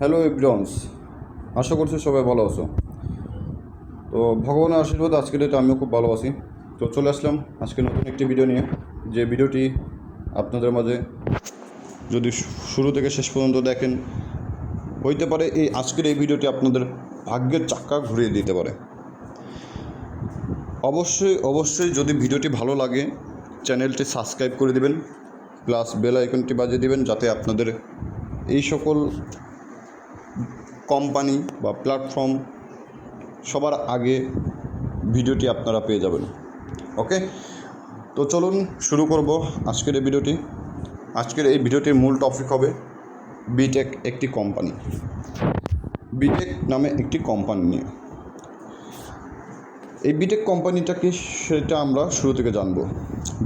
Hello everyone's আশা করছি সবাই ভালো আছো। তো ভগবানের আশীর্বাদ আজকের ডেটে আমিও খুব ভালো আছি। তো চলে আসলাম আজকে নতুন একটি ভিডিও নিয়ে। যে ভিডিওটি আপনাদের মাঝে যদি শুরু থেকে শেষ পর্যন্ত দেখেন, হইতে পারে এই আজকের এই ভিডিওটি আপনাদের ভাগ্যের চাক্কা ঘুরিয়ে দিতে পারে। অবশ্যই অবশ্যই যদি ভিডিওটি ভালো লাগে চ্যানেলটি সাবস্ক্রাইব করে দিবেন প্লাস বেল আইকনটি বাজিয়ে দিবেন, যাতে আপনাদের এই সকল কোম্পানি বা প্ল্যাটফর্ম সবার আগে ভিডিওটি আপনারা পেয়ে যাবেন। ওকে? তো চলুন শুরু করব আজকের এই ভিডিওটি। আজকের এই ভিডিওটির মূল টপিক হবে বিটেক একটি কোম্পানি। বিটেক নামে একটি কোম্পানি নিয়ে। এই বিটেক কোম্পানিটা কি সেটা আমরা শুরু থেকে জানব।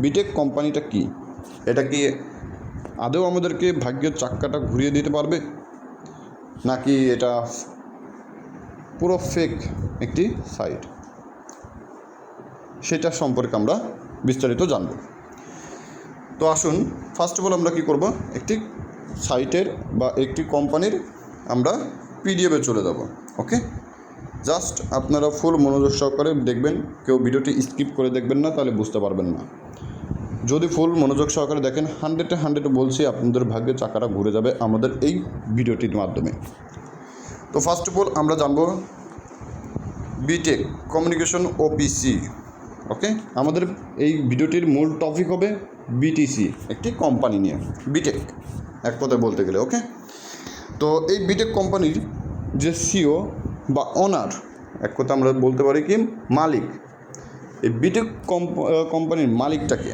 বিটেক কোম্পানিটা কি? এটা কি আদৌ আমাদেরকে ভাগ্যের চাক্কাটা ঘুরিয়ে দিতে পারবে? নাকি এটা পুরো ফেক একটি সাইট সেটা সম্পর্কে আমরা বিস্তারিত জানব। তো আসুন ফার্স্ট অফ অল আমরা কী করব? একটি সাইটের বা একটি কোম্পানির আমরা পিডিএফে চলে যাব ওকে জাস্ট আপনারা ফুল মনোযোগ সহকারে দেখবেন, কেউ ভিডিওটি স্কিপ করে দেখবেন না, তাহলে বুঝতে পারবেন না। যদি ফুল মনোযোগ সহকারে দেখেন হান্ড্রেডে হান্ড্রেড বলছি, আপনাদের ভাগ্যে চাকাটা ঘুরে যাবে আমাদের এই ভিডিওটির মাধ্যমে। তো ফার্স্ট অফ অল আমরা জানব বিটেক কমিউনিকেশন ওপিসি ওকে আমাদের এই ভিডিওটির মূল টপিক হবে বিটিসি একটি কোম্পানি নিয়ে বিটেক এক কথায় বলতে গেলে ওকে তো এই বিটেক কোম্পানির যে সিও বা ওনার এক কথা আমরা বলতে পারি কি, মালিক। এই বিটেক কোম্পানির মালিকটাকে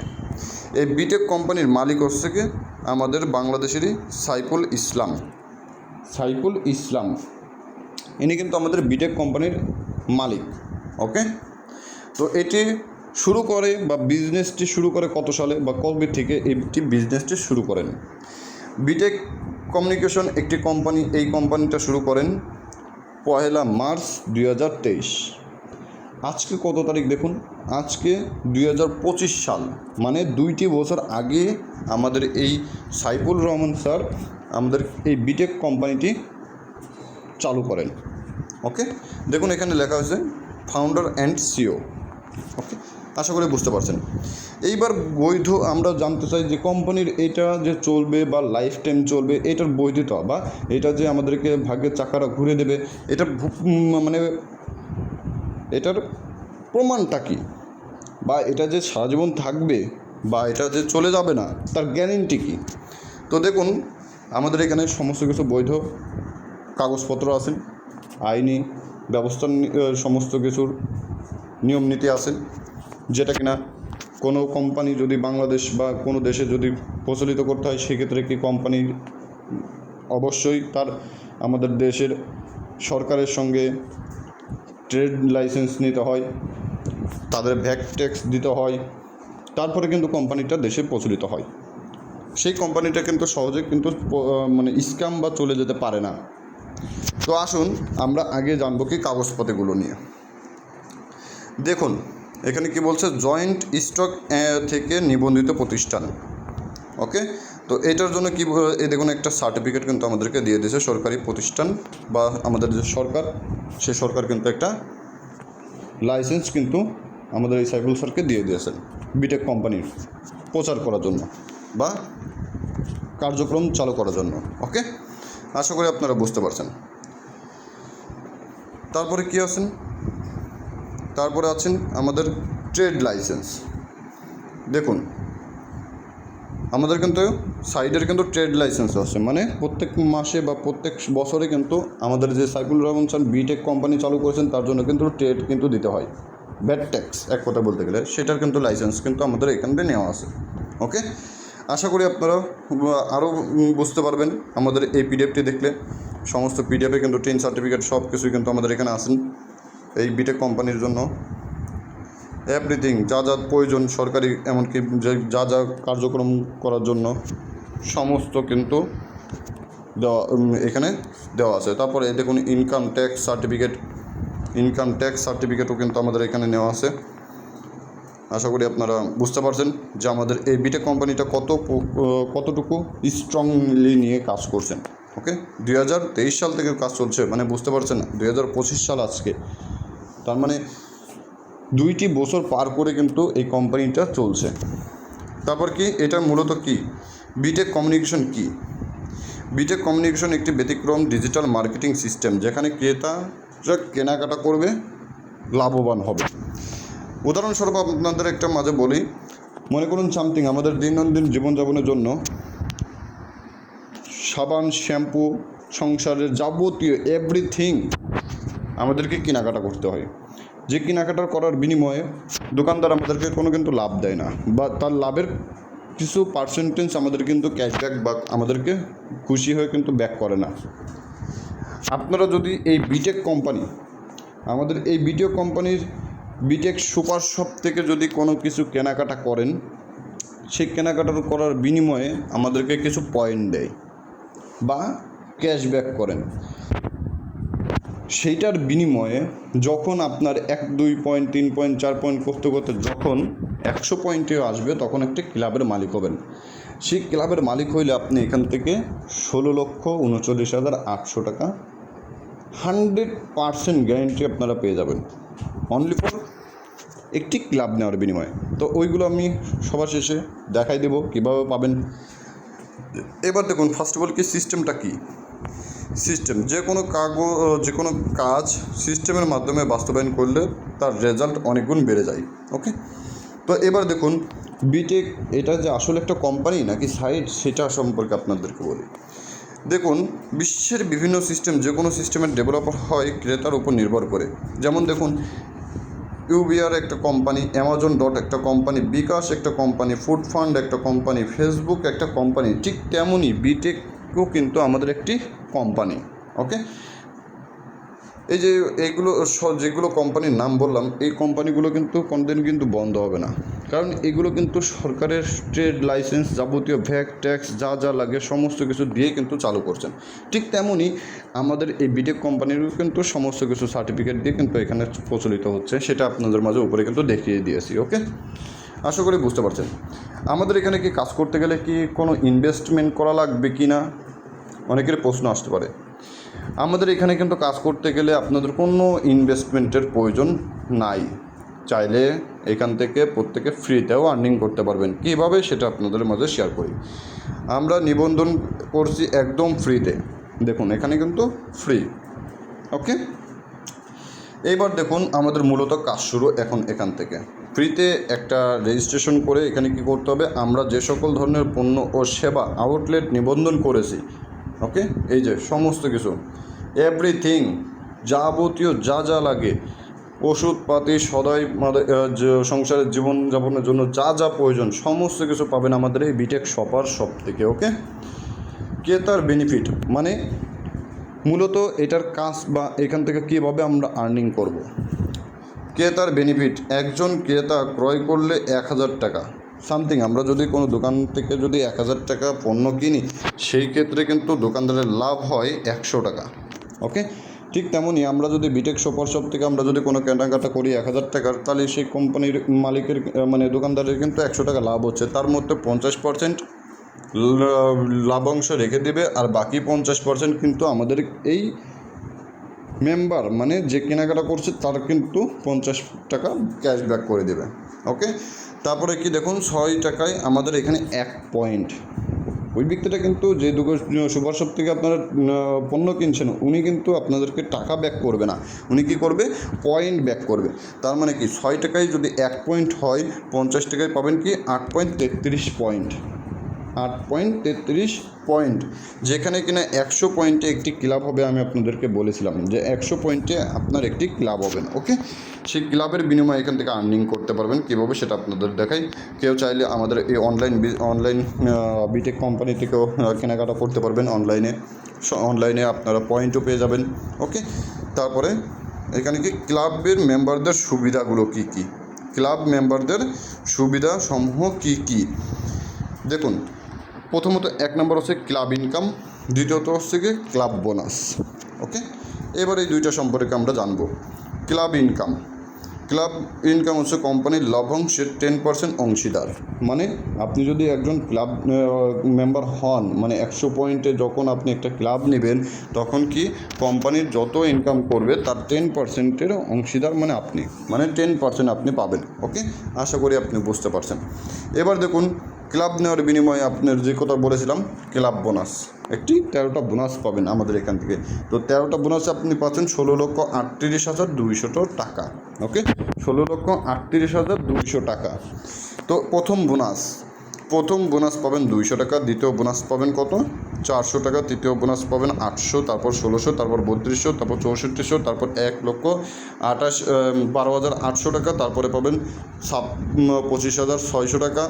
এই বিটেক কোম্পানির মালিক হচ্ছে কি আমাদের বাংলাদেশেরই সাইফুল ইসলাম। সাইফুল ইসলাম। ইনি কিন্তু আমাদের বিটেক কোম্পানির মালিক ওকে তো এটি শুরু করে বা বিজনেসটি শুরু করে কত সালে বা কবে থেকে এটি বিজনেসটি শুরু করেন? বিটেক কমিউনিকেশন একটি কোম্পানি এই কোম্পানিটা শুরু করেন পয়লা মার্চ দুই হাজার তেইশ। আজকে কত তারিখ দেখুন? আজকে দুই হাজার পঁচিশ সাল। মানে দুইটি বছর আগে আমাদের এই সাইফুল রহমান স্যার আমাদের এই বিটেক কোম্পানিটি চালু করেন। ওকে দেখুন, এখানে লেখা হয়েছে ফাউন্ডার অ্যান্ড সিও ওকে আশা করি বুঝতে পারছেন। এইবার বৈধ আমরা জানতে চাই যে কোম্পানির এটা যে চলবে বা লাইফ টাইম চলবে, এটার বৈধতা বা এটা যে আমাদেরকে ভাগ্যের চাকাটা ঘুরে দেবে, এটা মানে এটার প্রমাণটা কী? বা এটা যে সারা জীবন থাকবে বা এটা যে চলে যাবে না, তার গ্যারেন্টি কী? তো দেখুন, আমাদের এখানে সমস্ত কিছু বৈধ কাগজপত্র আছে, আইনি ব্যবস্থা সমস্ত কিছুর নিয়ম নীতি আছে, যেটা কিনা কোনো কোম্পানি যদি বাংলাদেশ বা কোনো দেশে যদি প্রচলিত করতে হয়, সেক্ষেত্রে কি কোম্পানির অবশ্যই তার আমাদের দেশের সরকারের সঙ্গে ট্রেড লাইসেন্স নিতে হয়, তাদের ভ্যাট ট্যাক্স দিতে হয়, তারপরে কিন্তু কোম্পানিটা দেশে প্রচলিত হয়। সেই কোম্পানিটা কিন্তু সহজে কিন্তু মানে স্ক্যাম বা চলে যেতে পারে না। তো আসুন, আমরা আগে জানব কি কাগজপত্রগুলো নিয়ে। দেখুন, এখানে কি বলছে, জয়েন্ট স্টক থেকে নিবন্ধিত প্রতিষ্ঠান। ওকে? তো এটার জন্য কি ব- এই দেখুন একটা সার্টিফিকেট কিন্তু আমাদেরকে দিয়ে দিয়েছে সরকারি প্রতিষ্ঠান বা আমাদের যে সরকার সে সরকার কিন্তু একটা লাইসেন্স কিন্তু আমাদের এই সাইফুল স্যারকে দিয়ে দিয়েছেন বিটেক কোম্পানির প্রচার করার জন্য বা কার্যক্রম চালু করার জন্য ওকে আশা করি আপনারা বুঝতে পারছেন। তারপরে কি আছেন? তারপরে আছেন আমাদের ট্রেড লাইসেন্স দেখুন আমাদের কিন্তু সাইডের কিন্তু ট্রেড লাইসেন্স আছে। মানে প্রত্যেক মাসে বা প্রত্যেক বছরে কিন্তু আমাদের যে Saikul Rahman sir BTech company চালু করেছেন, তার জন্য কিন্তু ট্রেড কিন্তু দিতে হয়। ব্যাড ট্যাক্স, এক কথা বলতে গেলে। সেটার কিন্তু লাইসেন্স কিন্তু আমাদের এখান থেকে নেওয়া আছে। ওকে? আশা করি আপনারা আরও বুঝতে পারবেন আমাদের এই পিডিএফটি দেখলে। সমস্ত পিডিএফে কিন্তু ট্রেন সার্টিফিকেট সব কিছুই কিন্তু আমাদের এখানে আসেন এই বিটেক কোম্পানির জন্য। এভরিথিং যা যা প্রয়োজন সরকারি, এমনকি যে যা যা কার্যক্রম করার জন্য, সমস্ত কিন্তু দেওয়া এখানে দেওয়া আছে। তারপরে দেখুন income tax certificate income tax সার্টিফিকেটও কিন্তু আমাদের এখানে নেওয়া আছে। আশা করি আপনারা বুঝতে পারছেন যে আমাদের এই বিটেক কোম্পানিটা কত কতটুকু স্ট্রংলি নিয়ে কাজ করছেন ওকে দুই হাজার তেইশ সাল থেকে কাজ চলছে মানে বুঝতে পারছেন, দুই হাজার পঁচিশ সাল আজকে। তার মানে দুইটি বছর পার করে কিন্তু এই কোম্পানিটা চলছে। তারপর কি? এটা মূলত কি? বিটেক কমিউনিকেশন কি? বিটেক কমিউনিকেশন একটি ব্যতিক্রম ডিজিটাল মার্কেটিং সিস্টেম যেখানে ক্রেতারা কেনাকাটা করবে, লাভবান হবে। উদাহরণস্বরূপ আপনাদের একটা মাঝে বলি, মনে করুন সামথিং আমাদের দৈনন্দিন জীবনযাপনের জন্য সাবান, শ্যাম্পু, সংসারের যাবতীয় এভরিথিং আমাদেরকে কেনাকাটা করতে হয়। যে কেনাকাটা করার বিনিময়ে দোকানদার আমাদেরকে কোনো কিন্তু লাভ দেয় না বা তার লাভের কিছু পার্সেন্টেজ আমাদের কিন্তু ক্যাশব্যাক বা আমাদেরকে খুশি হয়ে কিন্তু ব্যাক করে না। আপনারা যদি এই বিটেক কোম্পানি আমাদের এই বিটেক কোম্পানির বিটেক সুপার শপ থেকে যদি কোনো কিছু কেনাকাটা করেন, সেই কেনাকাটার করার বিনিময়ে আমাদেরকে কিছু পয়েন্ট দেয় বা ক্যাশব্যাক করেন। সেইটার বিনিময়ে যখন আপনার এক, দুই পয়েন্ট তিন পয়েন্ট চার পয়েন্ট করতে করতে যখন একশো পয়েন্টেও আসবে, তখন একটি ক্লাবের মালিক হবেন। সেই ক্লাবের মালিক হইলে আপনি এখান থেকে ষোলো লক্ষ উনচল্লিশ হাজার আটশো টাকা হান্ড্রেড পারসেন্ট গ্যারেন্টি আপনারা পেয়ে যাবেন। অনলি ফর একটি ক্লাব নেওয়ার বিনিময়ে। তো ওইগুলো আমি সবার শেষে দেখাই দেবো, কীভাবে পাবেন। এবার দেখুন ফার্স্ট অফ অল কি সিস্টেমটা কী? সিস্টেম যে কোনো কাগজ যে কোনো কাজ সিস্টেমের মাধ্যমে বাস্তবায়ন করলে তার রেজাল্ট অনেক গুণ বেড়ে যায় ওকে তো এবার দেখুন বিটেক এটা যে আসলে একটা কোম্পানি নাকি সাইট সেটা সম্পর্কে আপনাদেরকে বলি। দেখুন, বিশ্বের বিভিন্ন সিস্টেম যে কোনো সিস্টেমের ডেভেলপার হয় ক্রেতার উপর নির্ভর করে। যেমন দেখুন ইউবিআর একটা কোম্পানি অ্যামাজন ডট একটা কোম্পানি বিকাশ একটা কোম্পানি ফুড ফান্ড একটা কোম্পানি ফেসবুক একটা কোম্পানি ঠিক তেমনই বিটেকও কিন্তু আমাদের একটি কোম্পানি ওকে এই যে এইগুলো যেগুলো কোম্পানির নাম বললাম, এই কোম্পানিগুলো কিন্তু কোনোদিন কিন্তু বন্ধ হবে না। কারণ এগুলো কিন্তু সরকারের ট্রেড লাইসেন্স যাবতীয় ভ্যাক ট্যাক্স, যা যা লাগে, সমস্ত কিছু দিয়ে কিন্তু চালু করছেন। ঠিক তেমনই আমাদের এই বিটেক কোম্পানিরও কিন্তু সমস্ত কিছু সার্টিফিকেট দিয়ে কিন্তু এখানে প্রচলিত হচ্ছে, সেটা আপনাদের মাঝে উপরে কিন্তু দেখিয়ে দিয়েছি ওকে আশা করি বুঝতে পারছেন। আমাদের এখানে কি কাজ করতে গেলে কি কোনো ইনভেস্টমেন্ট করা লাগবে কি না অনেকের প্রশ্ন আসতে পারে। আমাদের এখানে কিন্তু কাজ করতে গেলে আপনাদের কোনো ইনভেস্টমেন্টের প্রয়োজন নাই। চাইলে এখান থেকে প্রত্যেকে ফ্রিতেও আর্নিং করতে পারবেন। কীভাবে? সেটা আপনাদের মাঝে শেয়ার করি। আমরা নিবন্ধন করছি একদম ফ্রিতে দেখুন, এখানে কিন্তু ফ্রি ওকে এইবার দেখুন, আমাদের মূলত কাজ শুরু এখন এখান থেকে। ফ্রিতে একটা রেজিস্ট্রেশন করে এখানে কি করতে হবে? আমরা যে সকল ধরনের পণ্য ও সেবা আউটলেট নিবন্ধন করেছি ওকে এই যে সমস্ত কিছু এভরিথিং যাবতীয় যা যা লাগে, ওষুধপাতি, সদাই সংসারের জীবনযাপনের জন্য যা যা প্রয়োজন, সমস্ত কিছু পাবেন আমাদের এই বিটেক শপার শপ থেকে ওকে ক্রেতার বেনিফিট মানে মূলত এটার কাজ বা এখান থেকে কীভাবে আমরা আর্নিং করব। ক্রেতার বেনিফিট একজন ক্রেতা ক্রয় করলে এক হাজার টাকা। সামথিং, আমরা যদি কোনো দোকান থেকে যদি এক হাজার টাকা পণ্য কিনি, সেই ক্ষেত্রে কিন্তু দোকানদারের লাভ হয় একশো টাকা ওকে ঠিক তেমনই আমরা যদি বিটেক সুপার শপ থেকে আমরা যদি কোনো কেনাকাটা করি এক হাজার টাকার, তাহলে সেই কোম্পানির মালিকের মানে দোকানদারের কিন্তু একশো টাকা লাভ হচ্ছে। তার মধ্যে পঞ্চাশ পার্সেন্ট লাভাংশ রেখে দেবে আর বাকি পঞ্চাশ পার্সেন্ট কিন্তু আমাদের এই মেম্বার মানে যে কেনাকাটা করছে তার কিন্তু পঞ্চাশ টাকা ক্যাশব্যাক করে দেবে, ওকে? তারপরে কি দেখুন, ছয় টাকায় আমাদের এখানে এক পয়েন্ট। ওই ব্যক্তিটা কিন্তু যে দোকান সুপার শপ থেকে আপনারা পণ্য কিনছেন, উনি কিন্তু আপনাদেরকে টাকা ব্যাক করবে না। উনি কি করবে? পয়েন্ট ব্যাক করবে। তার মানে কি, ছয় টাকায় যদি এক পয়েন্ট হয়, পঞ্চাশ টাকায় পাবেন কি? আট পয়েন্ট তেত্রিশ পয়েন্ট। আট পয়েন্ট তেত্রিশ পয়েন্ট, যেখানে কিনা একশো পয়েন্টে একটি ক্লাব হবে আমি আপনাদেরকে বলেছিলাম যে একশো পয়েন্টে আপনার একটি ক্লাব হবেন ওকে? সেই ক্লাবের বিনিময়ে এখান থেকে আর্নিং করতে পারবেন, কীভাবে সেটা আপনাদের দেখাই। কেউ চাইলে আমাদের এই অনলাইন অনলাইন বিটেক কোম্পানি থেকেও কেনাকাটা করতে পারবেন অনলাইনে অনলাইনে আপনারা পয়েন্টও পেয়ে যাবেন, ওকে? তারপরে এখানে কি ক্লাবের মেম্বারদের সুবিধাগুলো কি কি? ক্লাব মেম্বারদের সুবিধা সমূহ কি কি? দেখুন প্রথমত এক নম্বর হচ্ছে ক্লাব ইনকাম, দ্বিতীয়ত হচ্ছে কি ক্লাব বোনাস, ওকে? এবার এই দুইটা সম্পর্কে আমরা জানব। Club income. ক্লাব ইনকাম হচ্ছে কোম্পানির লভ্যাংশের টেন পার্সেন্ট অংশীদার। মানে আপনি যদি একজন ক্লাব মেম্বার হন মানে একশো পয়েন্টে যখন আপনি একটা ক্লাব নেবেন, তখন কি কোম্পানির যত ইনকাম করবে, তার টেন পার্সেন্টের অংশীদার মানে আপনি। মানে টেন পার্সেন্ট আপনি পাবেন, ওকে? আশা করি আপনি বুঝতে পারছেন। এবার দেখুন ক্লাব নেওয়ার বিনিময়ে আপনার যে কথা বলেছিলাম, ক্লাব বোনাস। একটি তেরোটা বোনাস পাবেন আমাদের এখান থেকে। তো তেরোটা বোনাস আপনি পাচ্ছেন ষোলো লক্ষ আটত্রিশ হাজার দুইশো টাকা। ওকে? ষোলো লক্ষ আটত্রিশ হাজার দুইশো টাকা। তো প্রথম বোনাস। প্রথম বোনাস পাবেন দুইশো টাকা, দ্বিতীয় বোনাস পাবেন কত? চারশো টাকা, তৃতীয় বোনাস পাবেন আটশো তারপর ষোলোশো তারপর বত্রিশশো তারপর চৌষট্টিশো তারপর এক লক্ষ আঠাশ বারো হাজার আটশো টাকা, তারপরে পাবেন সাপ পঁচিশ হাজার ছয়শো টাকা।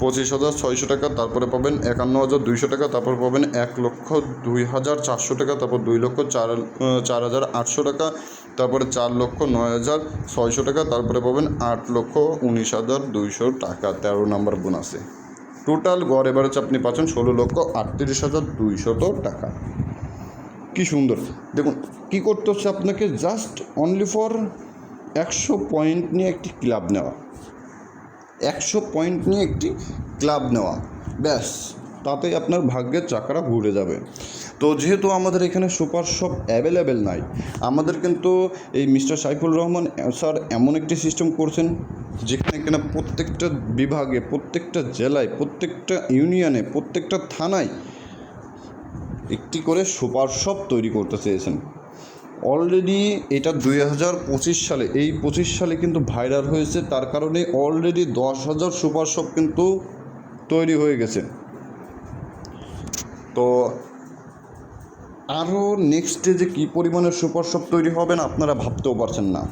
পঁচিশ হাজার ছয়শো টাকা, তারপরে পাবেন একান্ন হাজার দুইশো টাকা, তারপর পাবেন এক লক্ষ দুই হাজার চারশো টাকা, তারপর দুই লক্ষ চার চার হাজার আটশো টাকা, তারপরে চার লক্ষ নয় হাজার ছয়শো টাকা, তারপরে পাবেন আট লক্ষ উনিশ হাজার দুইশো টাকা। তেরো নম্বর বোনাসে। টোটাল গড় এভারেজ আপনি পাচ্ছেন ষোলো লক্ষ আটত্রিশ হাজার দুইশত টাকা। কি সুন্দর। দেখুন, কি করতে হচ্ছে আপনাকে? জাস্ট অনলি ফর একশো পয়েন্ট নিয়ে একটি ক্লাব নেওয়া। একশো পয়েন্ট নিয়ে একটি ক্লাব নেওয়া। ব্যাস, তাতেই আপনার ভাগ্যের চাকাটা ঘুরে যাবে। তো যেহেতু আমাদের এখানে সুপার শপ অ্যাভেলেবেল নাই, আমাদের কিন্তু এই মিস্টার সাইফুল রহমান স্যার এমন একটি সিস্টেম করছেন, যেখানে কিনা প্রত্যেকটা বিভাগে, প্রত্যেকটা জেলায়, প্রত্যেকটা ইউনিয়নে প্রত্যেকটা থানায় একটি করে সুপার শপ তৈরি করতে চেয়েছেন। অলরেডি এটা দুই হাজার পঁচিশ সালে, এই পঁচিশ সালে কিন্তু ভাইরাল হয়েছে। তার কারণে অলরেডি দশ হাজার সুপার শপ কিন্তু তৈরি হয়ে গেছে। তো আরও নেক্সট যে কী পরিমাণের সুপার শপ তৈরি হবে না, আপনারা ভাবতেও পারছেন না।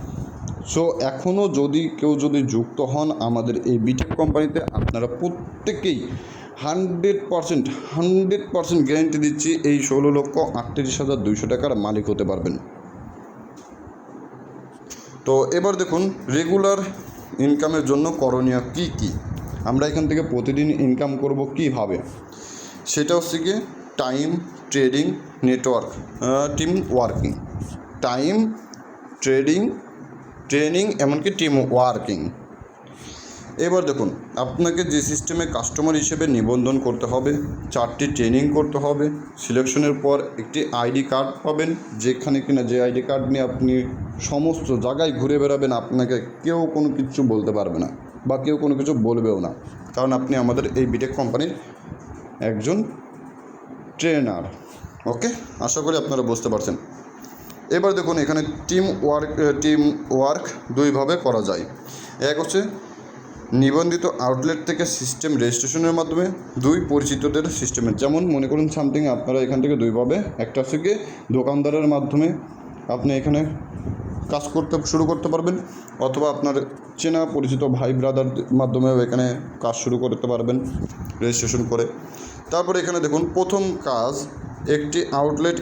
সো এখনও যদি কেউ যদি যুক্ত হন আমাদের এই বিটেক কোম্পানিতে, আপনারা প্রত্যেকেই hundred percent hundred percent guarantee দিচ্ছি, এই ষোলো লক্ষ আটত্রিশ হাজার দুইশো টাকার মালিক হতে পারবেন। তো এবার দেখুন রেগুলার ইনকামের জন্য করণীয় কি কি? আমরা এখান থেকে প্রতিদিন ইনকাম করব কীভাবে? সেটা হচ্ছে গিয়ে time trading network team working time trading training এমনকি টিম ওয়ার্কিং এবার দেখুন, আপনাকে যে সিস্টেমে কাস্টমার হিসেবে নিবন্ধন করতে হবে, চারটি ট্রেনিং করতে হবে সিলেকশনের পর একটি আইডি কার্ড পাবেন, যেখানে কিনা যে আইডি কার্ড নিয়ে আপনি সমস্ত জায়গায় ঘুরে বেড়াবেন, আপনাকে কেউ কোনো কিছু বলতে পারবে না বা কেউ কোনো কিছু বলবেও না। কারণ আপনি আমাদের এই বিটেক কোম্পানির একজন ট্রেনার ওকে আশা করি আপনারা বুঝতে পারছেন। এবার দেখুন, এখানে টিম ওয়ার্ক টিম ওয়ার্ক দুইভাবে করা যায়। এক হচ্ছে নিবন্ধিত আউটলেট থেকে সিস্টেম রেজিস্ট্রেশনের মাধ্যমে দুই পরিচিতদের সিস্টেমের যেমন মনে করুন সামথিং আপনারা এখান থেকে দুইভাবে একটা হচ্ছে গিয়ে দোকানদারের মাধ্যমে আপনি এখানে কাজ করতে শুরু করতে পারবেন, অথবা আপনার চেনা পরিচিত ভাই ব্রাদার মাধ্যমেও এখানে কাজ শুরু করতে পারবেন রেজিস্ট্রেশন করে। তারপরে এখানে দেখুন, প্রথম কাজ, একটি আউটলেট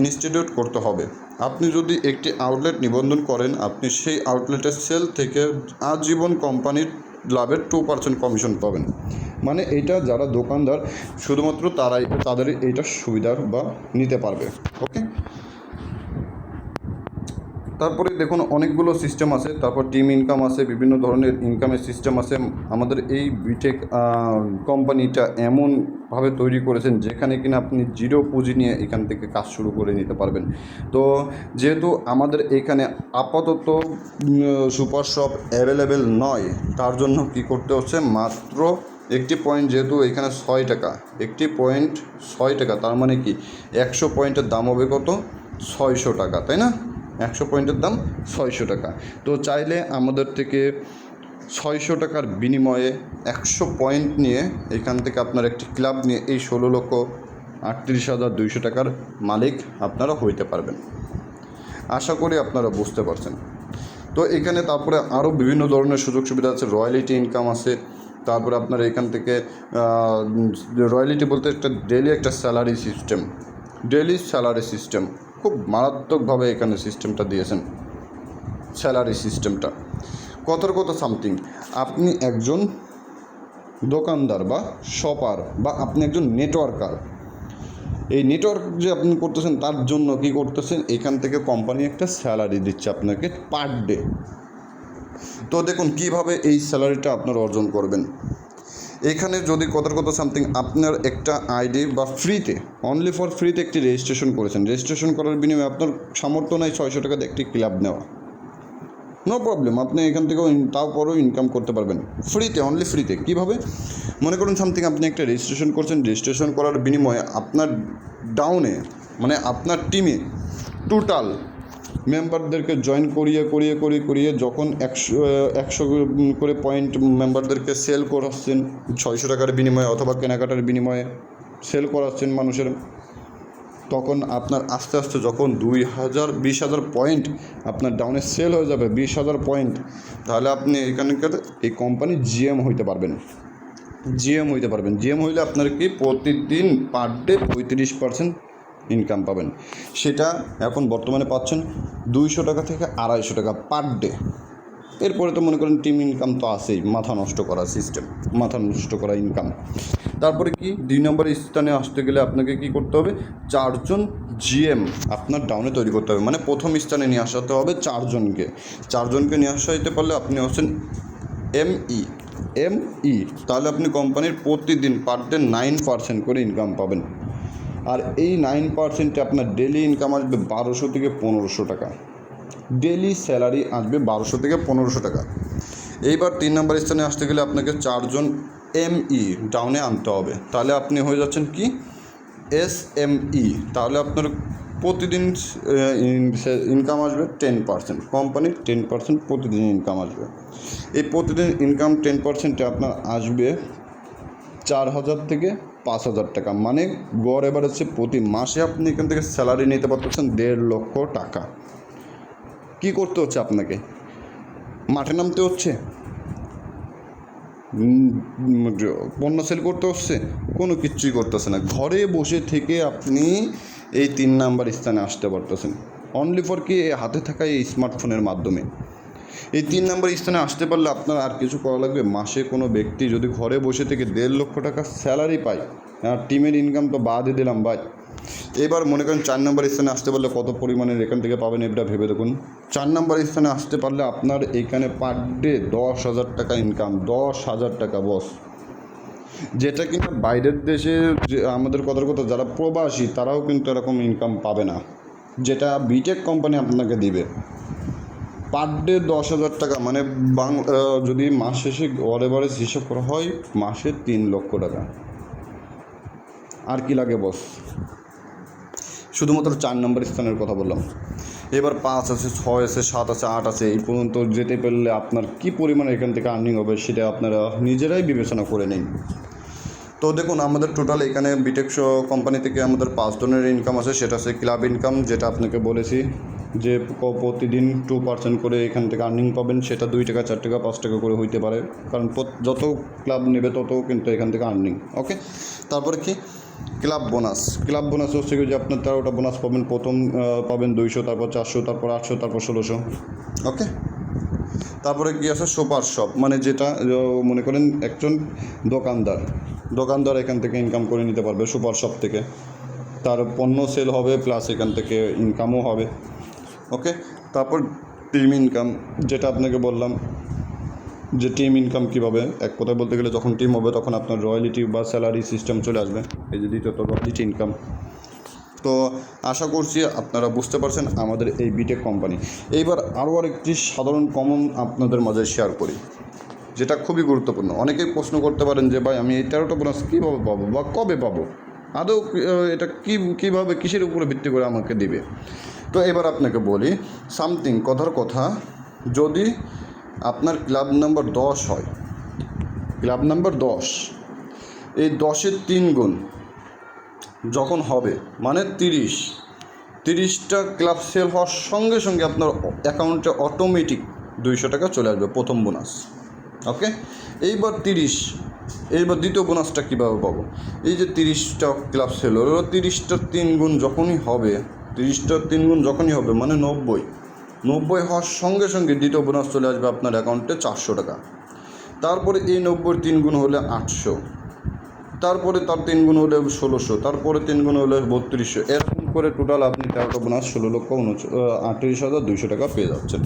ইনস্টিটিউট করতে হবে। আপনি যদি একটি আউটলেট নিবন্ধন করেন, আপনি সেই আউটলেটের সেল থেকে আজীবন কোম্পানির লাভের টু পার্সেন্ট কমিশন পাবেন। মানে এইটা যারা দোকানদার, শুধুমাত্র তারাই তাদের এইটা সুবিধা বা নিতে পারবে। ওকে তারপরে দেখুন অনেকগুলো সিস্টেম আছে, তারপর টিম ইনকাম আছে, বিভিন্ন ধরনের ইনকামের সিস্টেম আছে। আমাদের এই বিটেক কোম্পানিটা এমনভাবে তৈরি করেছেন, যেখানে কিনা আপনি জিরো পুঁজি নিয়ে এখান থেকে কাজ শুরু করে নিতে পারবেন। তো যেহেতু আমাদের এখানে আপাতত সুপার শপ অ্যাভেলেবেল নয়, তার জন্য কি করতে হচ্ছে? মাত্র একটি পয়েন্ট যেহেতু এখানে ছয় টাকা, একটি পয়েন্ট ছয় টাকা, তার মানে কি? একশো পয়েন্টের দাম হবে কত? ছয়শো টাকা, তাই না? একশো পয়েন্টের দাম ছয়শো টাকা। তো চাইলে আমাদের থেকে ছয়শো টাকার বিনিময়ে একশো পয়েন্ট নিয়ে এখান থেকে আপনার একটি ক্লাব নিয়ে এই ষোলো লক্ষ আটত্রিশ হাজার দুইশো টাকার মালিক আপনারা হইতে পারবেন। আশা করি আপনারা বুঝতে পারছেন। তো এখানে তারপরে আরও বিভিন্ন ধরনের সুযোগ সুবিধা আছে, রয়্যালিটি ইনকাম আছে, তারপরে আপনার এখান থেকে রয়্যালিটি বলতে একটা ডেলি একটা salary system daily salary system. খুব মারাত্মকভাবে এখানে সিস্টেমটা দিয়েছেন স্যালারি সিস্টেমটা কতর কত সামথিং আপনি একজন দোকানদার বা শপার বা আপনি একজন নেটওয়ার্কার এই নেটওয়ার্ক যে আপনি করতেছেন, তার জন্য কি করতেছেন? এখান থেকে কোম্পানি একটা স্যালারি দিচ্ছে আপনাকে পার ডে তো দেখুন, কীভাবে এই স্যালারিটা আপনারা অর্জন করবেন? এখানে যদি কথার কথা সামথিং আপনার একটা আইডি বা ফ্রিতে অনলি ফর ফ্রিতে একটি রেজিস্ট্রেশন করেছেন রেজিস্ট্রেশন করার বিনিময়ে আপনার সামর্থ্য নাই ছয়শো টাকাতে একটি ক্লাব নেওয়া। নো প্রবলেম আপনি এখান থেকেও ইন- তারপরেও ইনকাম করতে পারবেন। ফ্রিতে অনলি ফ্রিতে কীভাবে? মনে করুন সামথিং আপনি একটা রেজিস্ট্রেশন করছেন রেজিস্ট্রেশন করার বিনিময়ে আপনার ডাউনে মানে আপনার টিমে টোটাল মেম্বারদেরকে জয়েন করিয়ে করিয়ে করিয়ে করিয়ে যখন একশো একশো করে পয়েন্ট মেম্বারদেরকে সেল করাচ্ছেন, ছয়শো টাকার বিনিময়ে অথবা কেনাকাটার বিনিময়ে সেল করাচ্ছেন মানুষের, তখন আপনার আস্তে আস্তে যখন দুই হাজার, বিশ হাজার পয়েন্ট আপনার ডাউনে সেল হয়ে যাবে, বিশ হাজার পয়েন্ট তাহলে আপনি এখানকার এই কোম্পানি জিএম হইতে পারবেন। জিএম হইতে পারবেন। জিএম হইলে আপনার কি? প্রতিদিন পার ডে পঁয়ত্রিশ পার্সেন্ট ইনকাম পাবেন। সেটা এখন বর্তমানে পাচ্ছেন দুইশো টাকা থেকে আড়াইশো টাকা পার ডে এরপরে তো মনে করেন টিম ইনকাম তো আছেই, মাথা নষ্ট করা সিস্টেম মাথা নষ্ট করা ইনকাম তারপরে কি, দুই নম্বর স্থানে আসতে গেলে আপনাকে কি করতে হবে? চারজন জিএম আপনার ডাউনে তৈরি করতে হবে। মানে প্রথম স্থানে নিয়ে আসাতে হবে চারজনকে। চারজনকে নিয়ে আসা যেতে পারলে আপনি হচ্ছেন এম ই এম ই তাহলে আপনি কোম্পানির প্রতিদিন পার ডে নাইন পার্সেন্ট করে ইনকাম পাবেন। আর এই নাইন পার্সেন্টে আপনার ডেলি ইনকাম আসবে বারোশো থেকে পনেরোশো টাকা। ডেলি স্যালারি আসবে বারোশো থেকে পনেরোশো টাকা। এইবার তিন নম্বর স্থানে আসতে গেলে আপনাকে চারজন এম ই ডাউনে আনতে হবে। তাহলে আপনি হয়ে যাচ্ছেন কি? এস এম ই তাহলে আপনার প্রতিদিন ইনকাম আসবে টেন পার্সেন্ট কোম্পানির টেন পার্সেন্ট প্রতিদিন ইনকাম আসবে। এই প্রতিদিন ইনকাম টেন পার্সেন্টে আপনার আসবে চার হাজার থেকে পাঁচ হাজার টাকা। মানে গড় এবার হচ্ছে প্রতি মাসে আপনি এখান থেকে স্যালারি নিতে পারতেছেন দেড় লক্ষ টাকা। কি করতে হচ্ছে আপনাকে? মাঠে নামতে হচ্ছে? পণ্য সেল করতে হচ্ছে? কোনো কিচ্ছুই করতেছে না। ঘরে বসে থেকে আপনি এই তিন নাম্বার স্থানে আসতে পারতেছেন। অনলি ফর কি হাতে থাকা এই স্মার্টফোনের মাধ্যমে? এই তিন নম্বর স্থানে আসতে পারলে আপনার আর কিছু করা লাগবে। মাসে কোনো ব্যক্তি যদি ঘরে বসে থেকে দেড় লক্ষ টাকা স্যালারি পায়, আর টিমের ইনকাম তো বাদই দিলাম ভাই। এবার মনে করেন চার নম্বর স্থানে আসতে পারলে কত পরিমাণের এখান থেকে পাবেন এটা ভেবে দেখুন। চার নম্বর স্থানে আসতে পারলে আপনার এখানে পার ডে দশ হাজার টাকা ইনকাম দশ হাজার টাকা বস যেটা কিনা বাইরের দেশে যে আমাদের কথার কথা, যারা প্রবাসী, তারাও কিন্তু এরকম ইনকাম পাবে না। যেটা বিটেক কোম্পানি আপনাকে দিবে। পার ডে দশ হাজার টাকা মানে যদি মাস শেষে গড় এভারেজ হিসাব করা হয়, মাসে তিন লক্ষ টাকা। আর কি লাগে বস শুধুমাত্র চার নম্বর স্থানের কথা বললাম। এবার পাঁচ আছে, ছয় আছে, সাত আছে, আট আছে, এই পর্যন্ত যেতে পারলে আপনার কি পরিমাণে এখান থেকে আর্নিং হবে, সেটা আপনারা নিজেরাই বিবেচনা করে নিন। তো দেখুন, আমাদের টোটাল এখানে বিটেক কোম্পানি থেকে আমাদের পাঁচ ধরনের ইনকাম আছে, সেটা হচ্ছে ক্লাব ইনকাম যেটা আপনাকে বলেছি। যে প্রতিদিন টু পার্সেন্ট করে এখান থেকে আর্নিং পাবেন, সেটা দুই টাকা, চার টাকা, পাঁচ টাকা করে হইতে পারে। কারণ যত ক্লাব নেবে তত কিন্তু এখান থেকে আর্নিং ওকে তারপরে কি? ক্লাব বোনাস ক্লাব বোনাস হচ্ছে যে আপনার তেরোটা বোনাস পাবেন, প্রথম পাবেন দুইশো, তারপর চারশো, তারপর আটশো, তারপর ষোলোশো ওকে তারপরে কি আছে? সুপার শপ মানে যেটা মনে করেন একজন দোকানদার দোকানদার এখান থেকে ইনকাম করে নিতে পারবে সুপার শপ থেকে। তার পণ্য সেল হবে প্লাস এখান থেকে ইনকামও হবে। ওকে তারপর টিম ইনকাম যেটা আপনাকে বললাম, যে টিম ইনকাম কীভাবে, এক কথায় বলতে গেলে যখন টিম হবে তখন আপনার রয়্যালিটি বা স্যালারি সিস্টেম চলে আসবে। এই যে দ্বিতীয়ত রয়্যালিটি ইনকাম তো আশা করছি আপনারা বুঝতে পারছেন আমাদের এই বিটেক কোম্পানি এইবার আরও আরেকটি সাধারণ কমন আপনাদের মাঝে শেয়ার করি, যেটা খুবই গুরুত্বপূর্ণ। অনেকেই প্রশ্ন করতে পারেন যে, ভাই, আমি এই তেরোটা বোনাস কীভাবে পাবো বা কবে পাবো? আদৌ এটা কী, কীভাবে, কিসের উপরে ভিত্তি করে আমাকে দিবে? তো এবার আপনাকে বলি সামথিং কথার কথা, যদি আপনার ক্লাব নাম্বার দশ হয় ক্লাব নাম্বার দশ, এই দশের তিন গুণ যখন হবে মানে তিরিশ, তিরিশটা ক্লাব সেল হওয়ার সঙ্গে সঙ্গে আপনার অ্যাকাউন্টে অটোমেটিক দুইশো টাকা চলে আসবে, প্রথম বোনাস ওকে এইবার তিরিশ এইবার দ্বিতীয় বোনাসটা কীভাবে পাবো? এই যে তিরিশটা ক্লাব সেল হলো তিরিশটার তিন গুণ যখনই হবে তিরিশটার তিন গুণ যখনই হবে মানে নব্বই। নব্বই হওয়ার সঙ্গে সঙ্গে দ্বিতীয় বোনাস চলে আসবে আপনার অ্যাকাউন্টে চারশো টাকা। তারপরে এই নব্বই তিন গুণ হলে আটশো। তারপরে তার তিন গুণ হলে ষোলোশো, তারপরে তিন গুণ হলে বত্রিশশো। এরকম করে টোটাল আপনি তেরোটা বোনাস ষোলো লক্ষ উনচ আটত্রিশ হাজার দুইশো টাকা পেয়ে যাচ্ছেন।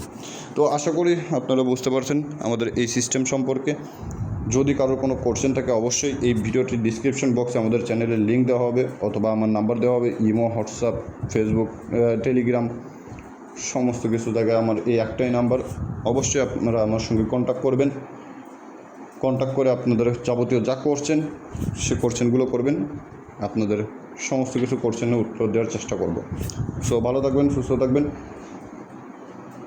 তো আশা করি আপনারা বুঝতে পারছেন আমাদের এই সিস্টেম সম্পর্কে। যদি কারোর কোনো কোশ্চেন থাকে, অবশ্যই এই ভিডিওটির ডিসক্রিপশন বক্সে আমাদের চ্যানেলের লিঙ্ক দেওয়া হবে, অথবা আমার নাম্বার দেওয়া হবে ইমো হোয়াটসঅ্যাপ ফেসবুক টেলিগ্রাম সমস্ত কিছু জায়গায় আমার এই একটাই নাম্বার অবশ্যই আপনারা আমার সঙ্গে কন্ট্যাক্ট করবেন। কন্ট্যাক্ট করে আপনাদের যাবতীয় যা করছেন সে কোশ্চেনগুলো করবেন। আপনাদের সমস্ত কিছু কোশ্চেনের উত্তর দেওয়ার চেষ্টা করব। সো ভালো থাকবেন, সুস্থ থাকবেন।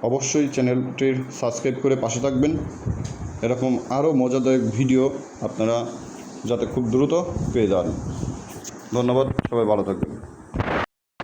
অবশ্যই চ্যানেলটির সাবস্ক্রাইব করে পাশে থাকবেন। এরকম আরও মজাদায়ক ভিডিও আপনারা যাতে খুব দ্রুত পেয়ে যান। ধন্যবাদ, সবাই ভালো থাকবেন।